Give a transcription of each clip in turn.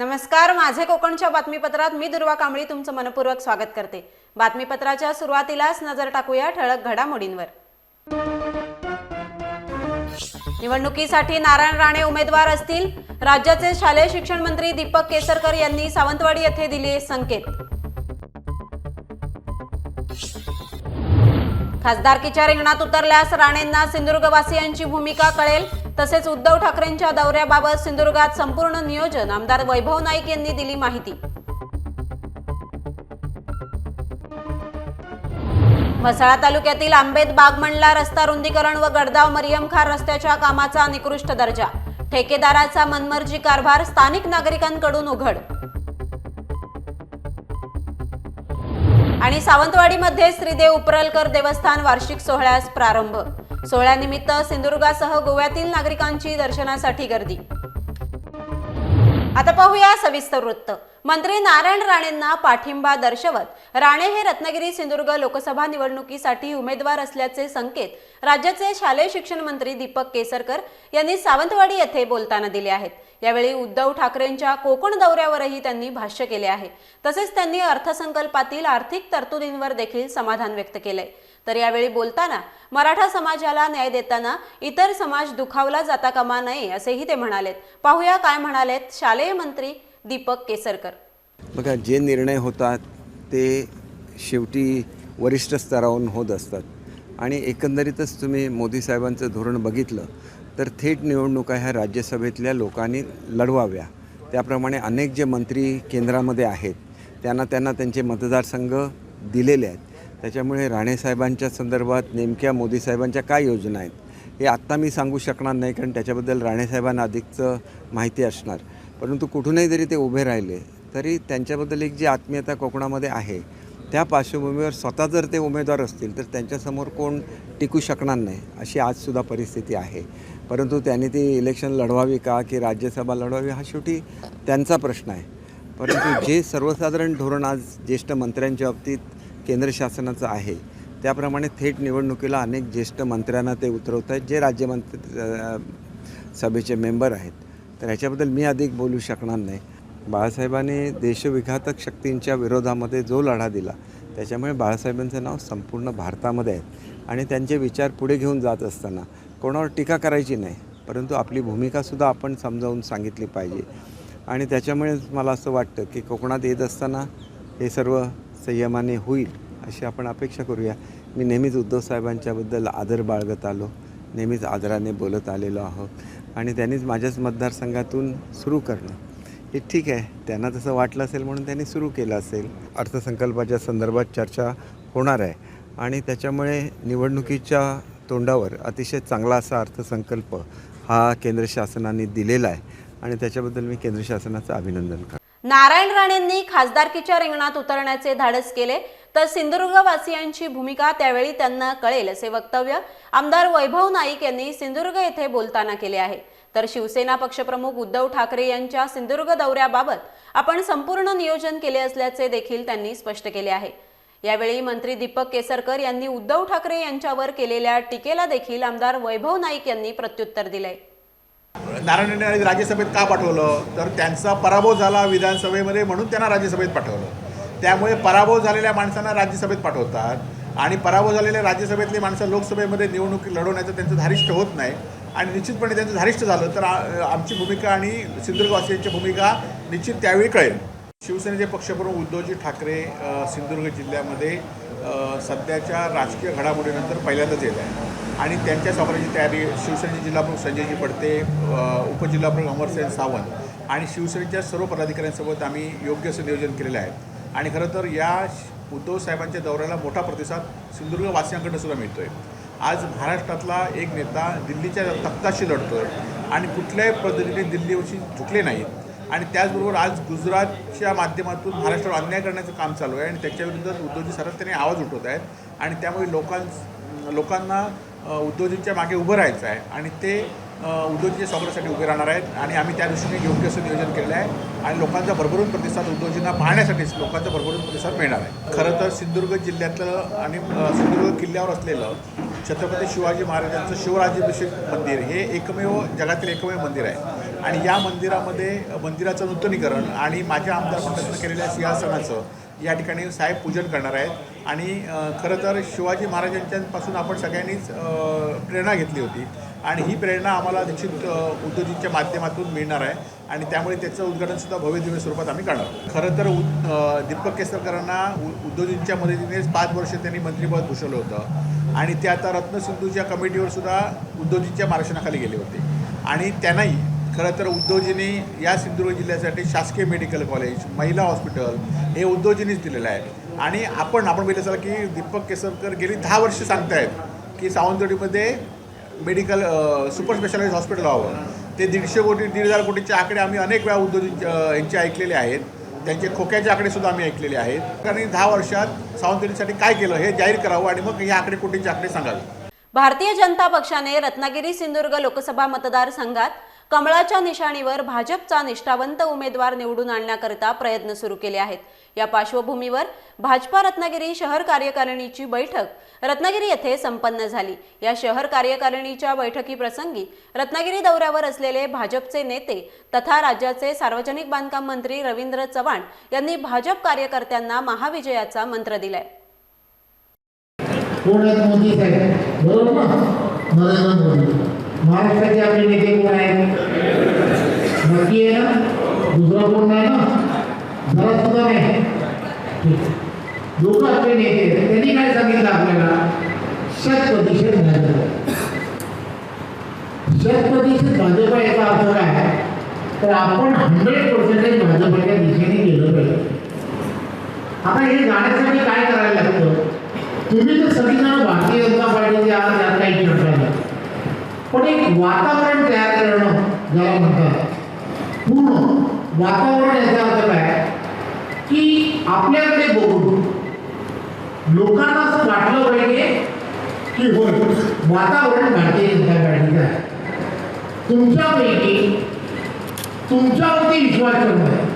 नमस्कार माझे कोकणच्या बातमीपत्रात मी दुर्वा कांबळी तुमचं मनपूर्वक स्वागत करते. बातमीपत्राच्या सुरुवातीलाच नजर टाकूया ठळक घडामोडींवर. निवडणुकीसाठी नारायण राणे उमेदवार असतील राज्याचे शालेय शिक्षण मंत्री दीपक केसरकर यांनी सावंतवाडी येथे दिले संकेत. खासदारकीच्या रिंगणात उतरल्यास राणेंना सिंधुदुर्गवासियांची भूमिका कळेल तसेच उद्धव ठाकरेंच्या दौऱ्याबाबत सिंधुदुर्गात संपूर्ण नियोजन आमदार वैभव नाईक यांनी दिली माहिती. म्हसाळा तालुक्यातील आंबेत बागमंडला रस्ता रुंदीकरण व गडगाव मरियम खार रस्त्याच्या कामाचा निकृष्ट दर्जा. ठेकेदाराचा मनमर्जी कारभार स्थानिक नागरिकांकडून उघड. आणि सावंतवाडीमध्ये श्रीदेव उपरलकर देवस्थान वार्षिक सोहळ्यास प्रारंभ. सोहळ्यानिमित्त सिंधुदुर्गासह गोव्यातील नागरिकांची दर्शनासाठी गर्दी. आता पाहूया सविस्तर वृत्त. मंत्री नारायण राणेंना पाठिंबा दर्शवत राणे हे रत्नागिरी सिंधुदुर्ग लोकसभा निवडणुकीसाठी उमेदवार असल्याचे संकेत राज्याचे शालेय शिक्षण मंत्री दीपक केसरकर यांनी सावंतवाडी येथे बोलताना दिले आहेत. यावेळी उद्धव ठाकरेंच्या कोकण दौऱ्यावरही त्यांनी भाष्य केले आहे. तसेच त्यांनी अर्थसंकल्पातील आर्थिक तरतुदींवर देखील समाधान व्यक्त केले तर यावेळी बोलताना मराठा समाजाला न्याय देताना इतर समाज दुखावला जाता कामा नये असेही ते म्हणालेत. पाहूया काय म्हणालेत शालेय मंत्री दीपक केसरकर. बघा जे निर्णय होतात ते शेवटी वरिष्ठ स्तरावरून होत असतात. आणि एकंदरीतच तुम्ही मोदी साहेबांचं धोरण बघितलं तर थेट निवडणुका ह्या राज्यसभेतल्या लोकांनी लढवाव्या. त्याप्रमाणे अनेक जे मंत्री केंद्रामध्ये आहेत त्यांना त्यांना त्यांचे मतदारसंघ दिलेले आहेत. त्याच्यामुळे राणेसाहेबांच्या संदर्भात नेमक्या मोदी साहेबांच्या काय योजना आहेत हे आत्ता मी सांगू शकणार नाही कारण त्याच्याबद्दल राणेसाहेबांना अधिकचं माहिती असणार. परंतु कुठूनही जरी ते उभे राहिले तरी त्यांच्याबद्दल एक जी आत्मीयता कोकणामध्ये आहे त्या पार्श्वभूमीवर स्वतः जर ते उमेदवार असतील तर त्यांच्यासमोर कोण टिकू शकणार नाही अशी आजसुद्धा परिस्थिती आहे. परंतु त्यांनी ती इलेक्शन लढवावी का की राज्यसभा लढवावी हा शेवटी त्यांचा प्रश्न आहे. परंतु जे सर्वसाधारण धोरण आज ज्येष्ठ मंत्र्यांच्या बाबतीत केंद्र शासनाचं आहे. त्याप्रमाणे थेट निवडणुकीला अनेक ज्येष्ठ मंत्र्यांना ते उतरवत आहेत जे राज्यमंत्री सभेचे मेंबर आहेत. तर ह्याच्याबद्दल मी अधिक बोलू शकणार नाही. बाळासाहेबांनी देशविघातक शक्तींच्या विरोधामध्ये जो लढा दिला त्याच्यामुळे बाळासाहेबांचं नाव संपूर्ण भारतामध्ये आहे. आणि त्यांचे विचार पुढे घेऊन जात असताना कोणावर टीका करायची नाही परंतु आपली भूमिकासुद्धा आपण समजावून सांगितली पाहिजे. आणि त्याच्यामुळेच मला असं वाटतं की कोकणात येत असताना हे सर्व संयमाने होईल अशी आपण अपेक्षा करूया. मी नेहमीच उद्धव साहेबांच्याबद्दल आदर बाळगत आलो. नेहमीच आदराने बोलत आलेलो आहोत. आणि त्यांनीच माझ्याच मतदारसंघातून सुरू करणं. हे ठीक आहे. त्यांना तसं वाटलं असेल म्हणून त्यांनी सुरू केलं असेल. अर्थसंकल्पाच्या संदर्भात चर्चा होणार आहे. आणि त्याच्यामुळे निवडणुकीच्या तोंडावर अतिशय चांगला असा अर्थसंकल्प हा केंद्र शासनाने दिलेला आहे. आणि त्याच्याबद्दल मी केंद्र शासनाचं अभिनंदन करतो. नारायण राणेंनी खासदारकीच्या रिंगणात उतरण्याचे धाडस केले तर सिंधुदुर्गवासियांची भूमिका त्यावेळी त्यांना कळेल असे वक्तव्य आमदार वैभव नाईक यांनी सिंधुदुर्ग येथे बोलताना केले आहे. तर शिवसेना पक्षप्रमुख उद्धव ठाकरे यांच्या सिंधुदुर्ग दौऱ्याबाबत आपण संपूर्ण नियोजन केले असल्याचे देखील त्यांनी स्पष्ट केले आहे. यावेळी मंत्री दीपक केसरकर यांनी उद्धव ठाकरे यांच्यावर केलेल्या टीकेला देखील आमदार वैभव नाईक यांनी प्रत्युत्तर दिले. नारायण राणे राज्यसभेत का पाठवलं? तर त्यांचा पराभव झाला विधानसभेमध्ये म्हणून त्यांना राज्यसभेत पाठवलं. त्यामुळे पराभव झालेल्या माणसांना राज्यसभेत पाठवतात आणि पराभव झालेल्या राज्यसभेतली माणसं लोकसभेमध्ये निवडणूक लढवण्याचं त्यांचं धारिष्ट होत नाही आणि निश्चितपणे त्यांचं धारिष्ट झालं तर आमची भूमिका आणि सिंधुदुर्गवासियांची भूमिका निश्चित त्यावेळी कळेल. शिवसेनेचे पक्षप्रमुख उद्धवजी ठाकरे सिंधुदुर्ग जिल्ह्यामध्ये सध्याच्या राजकीय घडामोडीनंतर पहिल्यांदाच येत आहे आणि त्यांच्या स्वागताची तयारी शिवसेनेचे जिल्हाप्रमुख संजयजी पडते उपजिल्हाप्रमुख अमरसेन सावंत आणि शिवसेनेच्या सर्व पदाधिकाऱ्यांसोबत आम्ही योग्य असं नियोजन केलेलं आहे. आणि खरं तर या श- उद्धव साहेबांच्या दौऱ्याला मोठा प्रतिसाद सिंधुदुर्ग वासियांकडनं सुद्धा मिळतो आहे आज महाराष्ट्रातला एक नेता दिल्लीच्या तख्ताशी लढतोय आणि कुठल्याही पद्धतीने दिल्लीवरशी झुकले नाहीत. आणि त्याचबरोबर आज गुजरातच्या माध्यमातून महाराष्ट्रावर अन्याय करण्याचं काम चालू आहे आणि त्याच्याविरुद्ध उद्धवजी सातत्याने आवाज उठवत आहेत. आणि त्यामुळे लोकां लोकांना अ, मागे उभं राहायचं आहे आणि ते अ, स्वागतासाठी उभे राहणार आहेत आणि आम्ही त्या दृष्टीने योग्य असं नियोजन केलेलं आहे आणि लोकांचा भरभरून प्रतिसाद उद्योजना पाहण्यासाठीच लोकांचा भरभरून प्रतिसाद मिळणार आहे. खरं तर सिंधुदुर्ग जिल्ह्यातलं आणि सिंधुदुर्ग किल्ल्यावर असलेलं छत्रपती शिवाजी महाराजांचं शिवराज्याभिषेक मंदिर हे एकमेव जगातील एकमेव मंदिर आहे. आणि या मंदिरामध्ये मंदिराचं नूतनीकरण आणि माझ्या आमदार मंडळानं केलेल्या सिंहासनाचं या ठिकाणी साहेब पूजन करणार आहेत. आणि खरं तर शिवाजी महाराजांच्यापासून आपण सगळ्यांनीच प्रेरणा घेतली होती. आणि ही प्रेरणा आम्हाला निश्चित अ, उद्योजींच्या माध्यमातून मिळणार आहे. आणि त्यामुळे त्याचं उद्घाटनसुद्धा भव्य दिव्य स्वरूपात आम्ही करणार खरं तर उ- दीपक केसरकरांना उ- उद्योजींच्या मदतीनेच पाच वर्ष त्यांनी मंत्रिपद भूषवलं होतं. आणि ते आता रत्नसिंधूच्या कमिटीवर सुद्धा उद्योजींच्या मार्गदर्शनाखाली गेले होते. आणि त्यांनाही खरं तर उद्योजींनी या सिंधुदुर्ग जिल्ह्यासाठी शासकीय मेडिकल कॉलेज महिला हॉस्पिटल हे उद्योजींनीच दिलेलं आहे. आणि आपण आपण बघितलं असाल की दीपक केसरकर गेली दहा वर्ष सांगतायत की सावंतवाडीमध्ये मेडिकल सुपर स्पेशालिस्ट हॉस्पिटल व्हावं. ते दीडशे कोटी दीड हजार कोटीचे आकडे आम्ही अनेक वेळा उद्योजिक यांचे ऐकलेले आहेत. त्यांचे खोक्याचे आकडेसुद्धा आम्ही ऐकलेले आहेत. आणि दहा वर्षात सावंतवाडीसाठी काय केलं हे जाहीर करावं आणि मग हे आकडे कोटीचे आकडे सांगावे. भारतीय जनता पक्षाने रत्नागिरी सिंधुदुर्ग लोकसभा मतदारसंघात कमळाच्या निशाणीवर भाजपचा निष्ठावंत उमेदवार निवडून आणण्याकरिता प्रयत्न सुरू केले आहेत. या पार्श्वभूमीवर भाजपा रत्नागिरी शहर कार्यकारिणीची बैठक रत्नागिरी येथे संपन्न झाली. या शहर कार्यकारिणीच्या बैठकीप्रसंगी रत्नागिरी दौऱ्यावर असलेले भाजपचे नेते तथा राज्याचे सार्वजनिक बांधकाम मंत्री रवींद्र चव्हाण यांनी भाजप कार्यकर्त्यांना महाविजयाचा मंत्र दिलाय. कोण आहेत मोदी साहेब बरोबर ना? नरेंद्र मोदी. महाराष्ट्राचे आपले नेते कोण आहेत? नक्की आहे ना? दुसरं कोण नाही ना? जरा सुद्धा नाही. लोक आपले नेते त्यांनी काय सांगितलं आपल्याला? शत प्रतिशत भाजप. शत प्रतिशत भाजप याचा अर्थ काय? तर आपण हंड्रेड पर्सेंटेज भाजपच्या दिशेने गेलं पाहिजे. आता हे जाण्यासाठी काय करायला लागतं? तुम्ही तर सगळीजण भारतीय जनता पार्टीचे आज यात काही चर्चा पण एक वातावरण तयार करणं ज्याला म्हणतात. पूर्ण वातावरण याचा अर्थ काय? की आपल्याकडे बघून लोकांना असं वाटलं पाहिजे की होय वातावरण भारतीय जनता पार्टीचं आहे. तुमच्यापैकी तुमच्यावरती विश्वास ठेवणार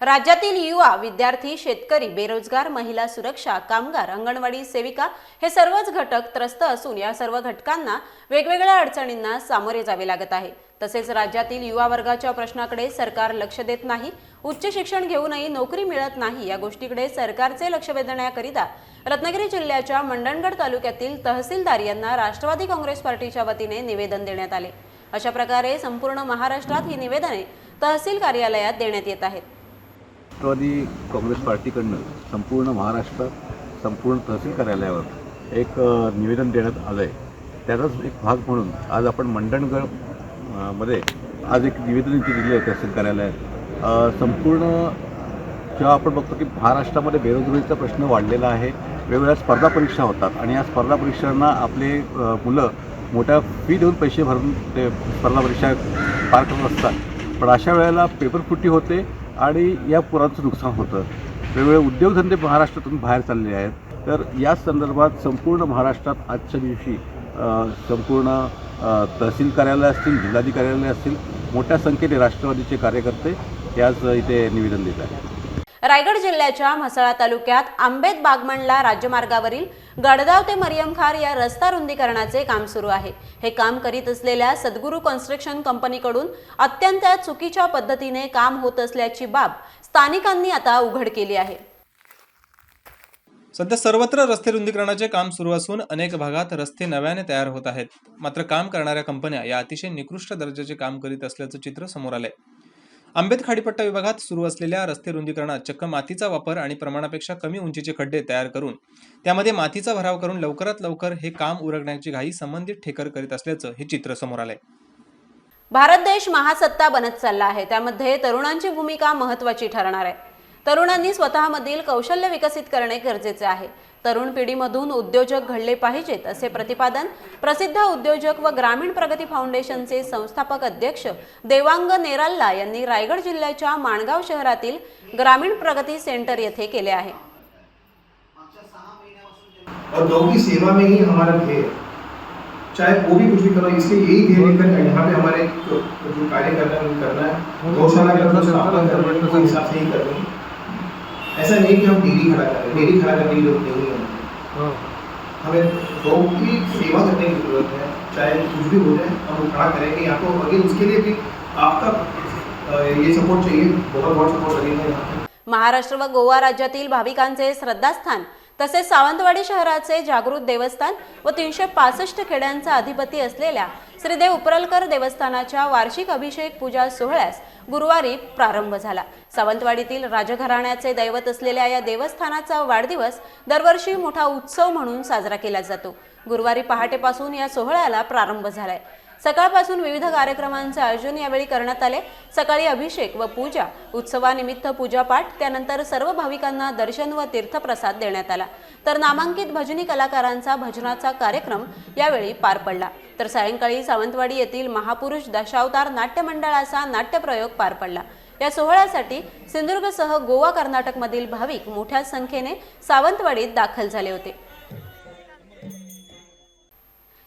राज्यातील युवा विद्यार्थी शेतकरी बेरोजगार महिला सुरक्षा कामगार अंगणवाडी सेविका हे सर्वच घटक त्रस्त असून या सर्व घटकांना वेगवेगळ्या अडचणींना सामोरे जावे लागत आहे. तसेच राज्यातील युवा वर्गाच्या प्रश्नाकडे सरकार लक्ष देत नाही उच्च शिक्षण घेऊनही नोकरी मिळत नाही या गोष्टीकडे सरकारचे लक्ष वेधण्याकरिता रत्नागिरी जिल्ह्याच्या मंडणगड तालुक्यातील तहसीलदार यांना राष्ट्रवादी काँग्रेस पार्टीच्या वतीने निवेदन देण्यात आले. अशा प्रकारे संपूर्ण महाराष्ट्रात ही निवेदने तहसील कार्यालयात देण्यात येत आहेत. राष्ट्रवादी काँग्रेस पार्टीकडनं संपूर्ण महाराष्ट्रात संपूर्ण तहसील कार्यालयावर एक निवेदन देण्यात आलं आहे त्याचाच एक भाग म्हणून आज आपण मंडणगडमध्ये आज एक निवेदन इथे दिलं आहे तहसील कार्यालयात. संपूर्ण जेव्हा आपण बघतो की महाराष्ट्रामध्ये बेरोजगारीचा प्रश्न वाढलेला आहे वेगवेगळ्या स्पर्धा परीक्षा होतात आणि या स्पर्धा परीक्षांना आपले मुलं मोठ्या फी देऊन पैसे भरून ते स्पर्धा परीक्षा पार करत असतात. पण अशा वेळेला पेपर फुटी होते आणि या पुराचं नुकसान होतं. वेगवेगळे उद्योगधंदे महाराष्ट्रातून बाहेर चालले आहेत. तर या संदर्भात संपूर्ण महाराष्ट्रात आजच्या दिवशी संपूर्ण तहसील कार्यालय असतील जिल्हाधिकारी कार्यालय असतील मोठ्या संख्येने राष्ट्रवादीचे कार्यकर्ते याच इथे निवेदन देत आहेत. रायगड जिल्ह्याच्या म्हसळा तालुक्यात आंबेत बागमंडला राज्यमार्गावरील गडगाव ते मरियमखार या रस्ता रुंदीकरणाचे काम सुरू आहे. हे काम करीत असलेल्या सद्गुरू कन्स्ट्रक्शन कंपनीकडून अत्यंत चुकीच्या पद्धतीने काम होत असल्याची बाब स्थानिकांनी आता उघड केली आहे. सध्या सर्वत्र रस्ते रुंदीकरणाचे काम सुरू असून अनेक भागात रस्ते नव्याने तयार होत आहेत. मात्र काम करणाऱ्या कंपन्या या अतिशय निकृष्ट दर्जाचे काम करीत असल्याचं चित्र समोर आलंय. आंबेत खाडीपट्टा विभागात सुरू असलेल्या रस्ते रुंदीकरणात चक्क मातीचा वापर आणि प्रमाणापेक्षा कमी उंचीचे खड्डे तयार करून त्यामध्ये मातीचा भराव करून लवकरात लवकर हे काम उरगण्याची घाई संबंधित ठेकर करीत असल्याचं हे चित्र समोर आलंय. भारत देश महासत्ता बनत चालला आहे. त्यामध्ये तरुणांची भूमिका महत्त्वाची ठरणार आहे. तरुणांनी स्वतःमधील कौशल्य विकसित करणे गरजेचे आहे. तरुण पिढीमधून उद्योजक घडले पाहिजेत असे प्रतिपादन प्रसिद्ध उद्योजक व ग्रामीण प्रगती फाउंडेशनचे संस्थापक अध्यक्ष देवांग नेराल्ला यांनी रायगड जिल्ह्याच्या माणगाव शहरातील ग्रामीण प्रगती सेंटर येथे केले आहे. और लोगों की सेवा में ही हमारा ध्येय है चाहे वो भी कुछ भी करो इसलिए यही ध्येय लेकर यहाँ पे हमारे जो कार्य करना है करना है गौशाला का स्थापना हैं हिसाब से ही कर रहे हैं। ऐसा नहीं कि हम डेली खड़ा करें डेली खड़ा करने की ज़रूरत नहीं है। हमें गौ की सेवा करने की ज़रूरत है चाहे कुछ भी हो जाए हम खड़ा करेंगे यहाँ तो अगर उसके लिए भी आपका ये सपोर्ट चाहिए बहुत बहुत सपोर्ट लगेगा यहाँ महाराष्ट्र व गोवा राज्यातील भाविकांचे श्रद्धास्थान तसेच सावंतवाडी शहराचे जागृत देवस्थान व तीनशे पासष्ट खेड्यांचा अधिपती असलेल्या श्रीदेव उपरलकर देवस्थानाच्या वार्षिक अभिषेक पूजा सोहळ्यास गुरुवारी प्रारंभ झाला. सावंतवाडीतील राजघराण्याचे दैवत असलेल्या या देवस्थानाचा वाढदिवस दरवर्षी मोठा उत्सव म्हणून साजरा केला जातो. गुरुवारी पहाटेपासून या सोहळ्याला प्रारंभ झालाय. सकाळपासून विविध कार्यक्रमांचे आयोजन यावेळी करण्यात आले. सकाळी अभिषेक व पूजा उत्सवानिमित्त पूजापाठ त्यानंतर सर्व भाविकांना दर्शन व तीर्थप्रसाद देण्यात आला. तर नामांकित भजनी कलाकारांचा भजनाचा कार्यक्रम यावेळी पार पडला. तर सायंकाळी सावंतवाडी येथील महापुरुष दशावतार नाट्य मंडळाचा नाट्यप्रयोग पार पडला. या सोहळ्यासाठी सिंधुदुर्गसह गोवा कर्नाटकमधील भाविक मोठ्या संख्येने सावंतवाडीत दाखल झाले होते.